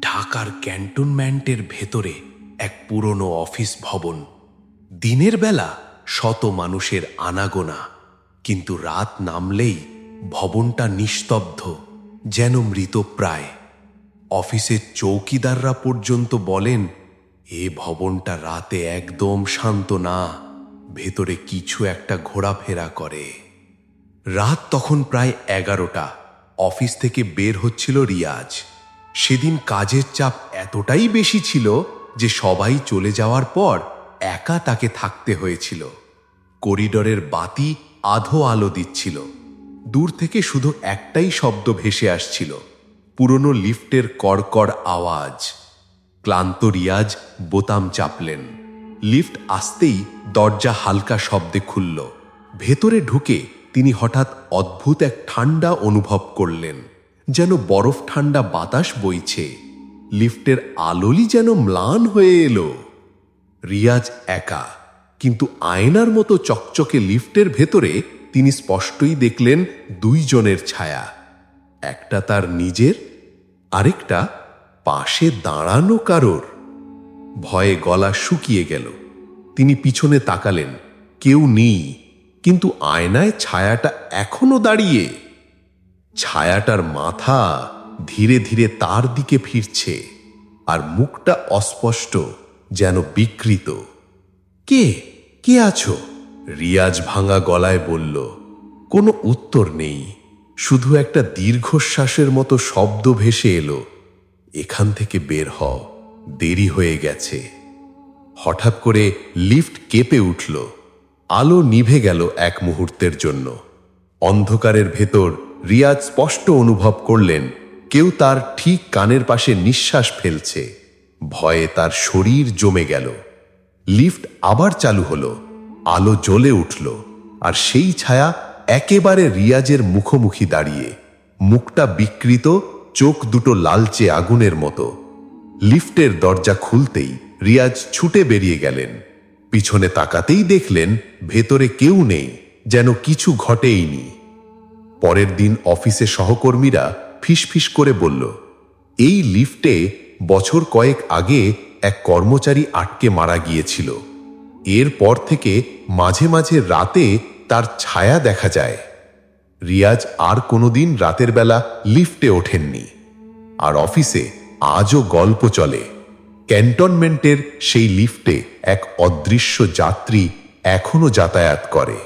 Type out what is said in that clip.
ঢাকার ক্যান্টনমেন্টের ভেতরে এক পুরনো অফিস ভবন। দিনের বেলা শত মানুষের আনাগোনা, কিন্তু রাত নামলেই ভবনটা নিস্তব্ধ, যেন মৃতপ্রায় অফিসের চৌকিদাররা পর্যন্ত বলেন, এ ভবনটা রাতে একদম শান্ত না, ভেতরে কিছু একটা ঘোরাফেরা করে। রাত তখন প্রায় এগারোটা, অফিস থেকে বের হচ্ছিল রিয়াজ। সেদিন কাজের চাপ এতটাই বেশি ছিল যে সবাই চলে যাওয়ার পর একা তাকে থাকতে হয়েছিল। করিডরের বাতি আধো আলো দিচ্ছিল। দূর থেকে শুধু একটাই শব্দ ভেসে আসছিল, পুরনো লিফটের কড়কড় আওয়াজ। ক্লান্ত রিয়াজ বোতাম চাপলেন। লিফট আসতেই দরজা হালকা শব্দে খুলল। ভেতরে ঢুকে তিনি হঠাৎ অদ্ভুত এক ঠান্ডা অনুভব করলেন। যেন বরফ ঠান্ডা বাতাস বইছে। লিফটের আলোলি যেন ম্লান হয়ে এলো। রিয়াজ একা, কিন্তু আয়নার মতো চকচকে লিফটের ভেতরে তিনি স্পষ্টই দেখলেন দুইজনের ছায়া। একটা তার নিজের, আরেকটা পাশে দাঁড়ানো কারোর। ভয়ে গলা শুকিয়ে গেল। তিনি পিছনে তাকালেন। কেউ নেই, কিন্তু আয়নায় ছায়াটা এখনও দাঁড়িয়ে। ছায়াটার মাথা ধীরে ধীরে তার দিকে ফিরছে আর মুখটা অস্পষ্ট, যেন বিকৃত। কে? কে আছো? রিয়াজ ভাঙা গলায় বলল, কোনো উত্তর নেই। শুধু একটা দীর্ঘশ্বাসের মতো শব্দ ভেসে এলো। এখান থেকে বের হও, দেরি হয়ে গেছে। হঠাৎ করে লিফট কেঁপে উঠল। আলো নিভে গেল এক মুহূর্তের জন্য। অন্ধকারের ভেতর রিয়াজ স্পষ্ট অনুভব করলেন, কেউ তার ঠিক কানের পাশে নিঃশ্বাস ফেলছে। ভয়ে তার শরীর জমে গেল। লিফট আবার চালু হলো, আলো জ্বলে উঠল, আর সেই ছায়া একেবারে রিয়াজের মুখোমুখি দাঁড়িয়ে, মুখটা বিকৃত, চোখ দুটো লালচে আগুনের মতো। লিফটের দরজা খুলতেই রিয়াজ ছুটে বেরিয়ে গেলেন। পিছনে তাকাতেই দেখলেন, ভেতরে কেউ নেই, যেন কিছু ঘটেইনি। পরের দিন অফিসে সহকর্মীরা ফিসফিস করে বলল, এই লিফটে বছর কয়েক আগে এক কর্মচারী আটকে মারা গিয়েছিল। এরপর থেকে মাঝে মাঝে রাতে তার ছায়া দেখা যায়। রিয়াজ আর কোনোদিন রাতের বেলা লিফটে ওঠেননি। আর অফিসে আজও গল্প চলে। ক্যান্টনমেন্টের সেই লিফটে এক অদৃশ্য যাত্রী এখনও যাতায়াত করে।